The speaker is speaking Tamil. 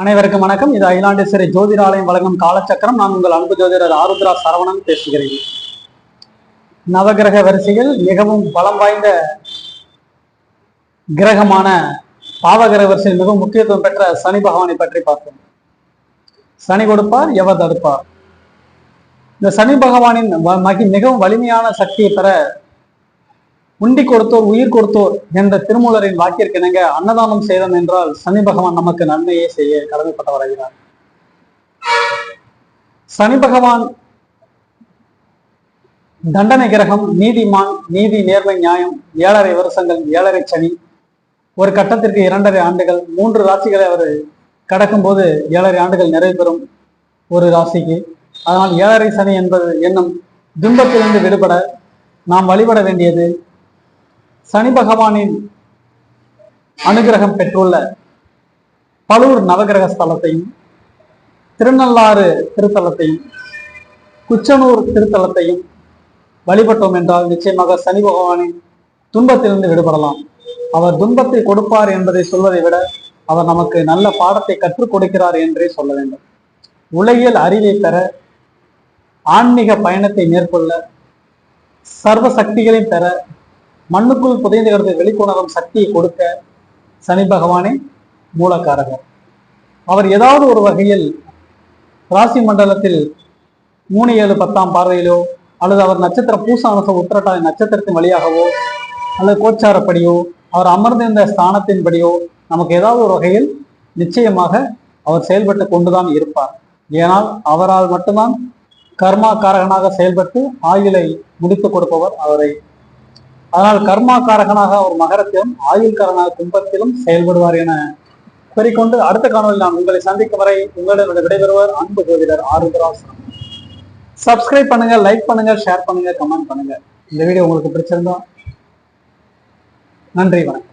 அனைவருக்கும் வணக்கம். இது அகிலாண்டேஸ்வரி ஜோதிடாலயம் வழங்கும் காலச்சக்கரம். நான் உங்கள் அன்பு ஜோதிடர் ஆருத்ரா சரவணன் பேசுகிறேன். நவகிரக வரிசையில் மிகவும் பலம் வாய்ந்த கிரகமான பாவகிரக வரிசையில் மிகவும் முக்கியத்துவம் பெற்ற சனி பகவானை பற்றி பார்ப்போம். சனி கொடுப்பார் எவர் தடுப்பார். இந்த சனி பகவானின் மகி மிகவும் வலிமையான சக்தியை பெற உண்டி கொடுத்தோர் உயிர் கொடுத்தோர் என்ற திருமூலரின் வாக்கிற்கு இணங்க அன்னதானம் செய்தோம் என்றால் சனி பகவான் நமக்கு நன்மையை செய்ய கடமைப்பட்டவராகிறார். சனி பகவான் தண்டனை கிரகம் நீதிமான் நீதி நேர்மை நியாயம் ஏழரை வருஷங்கள் ஏழரை சனி ஒரு கட்டத்திற்கு இரண்டரை ஆண்டுகள் மூன்று ராசிகளை அவர் கடக்கும் போது ஏழரை ஆண்டுகள் நிறைவு பெறும் ஒரு ராசிக்கு. அதனால் ஏழரை சனி என்பது என்னும் துன்பத்திலிருந்து விடுபட நாம் வழிபட வேண்டியது சனி பகவானின் அனுகிரகம் பெற்றுள்ள பலூர் நவகிரக ஸ்தலத்தையும் திருநள்ளாறு திருத்தலத்தையும் குச்சனூர் திருத்தலத்தையும் வழிபட்டோம் என்றால் நிச்சயமாக சனி பகவானின் துன்பத்திலிருந்து விடுபடலாம். அவர் துன்பத்தை கொடுப்பார் என்பதை சொல்வதை விட அவர் நமக்கு நல்ல பாடத்தை கற்றுக் கொடுக்கிறார் என்றே சொல்ல வேண்டும். உலகியல் அறிவை பெற ஆன்மீக பயணத்தை மேற்கொள்ள சர்வ சக்திகளையும் பெற மண்ணுக்குள் புதைந்து கிடந்த வெளிக்கொணரும் சக்தியை கொடுக்க சனி பகவானே மூலக்காரகர். அவர் ஏதாவது ஒரு வகையில் ராசி மண்டலத்தில் மூணு ஏழு பத்தாம் பார்வையிலோ அல்லது அவர் நட்சத்திரம் பூசானசம் உத்திரட்டாதி நட்சத்திரத்தின் வழியாகவோ அல்லது கோச்சாரப்படியோ அவர் அமர்ந்திருந்த ஸ்தானத்தின்படியோ நமக்கு ஏதாவது ஒரு வகையில் நிச்சயமாக அவர் செயல்பட்டு கொண்டுதான் இருப்பார். ஏனால் அவரால் மட்டும்தான் கர்மா காரகனாக செயல்பட்டு ஆயுளை முடித்துக் கொடுப்பவர் அவரை அதனால் கர்மா காரகனாக அவர் மகரத்திலும் ஆயுள்காரனாக கும்பத்திலும் செயல்படுவார் என கூறிக்கொண்டு அடுத்த காணொலியில் நான் உங்களை சந்திக்கும் வரை உங்களிடம் விடைபெறுவர் அன்பு ஜோதிடர் ஆறுதராஸ் சப்ஸ்கிரைப் பண்ணுங்க லைக் பண்ணுங்க ஷேர் பண்ணுங்க கமெண்ட் பண்ணுங்க. இந்த வீடியோ உங்களுக்கு பிடிச்சிருந்தோம் நன்றி வணக்கம்.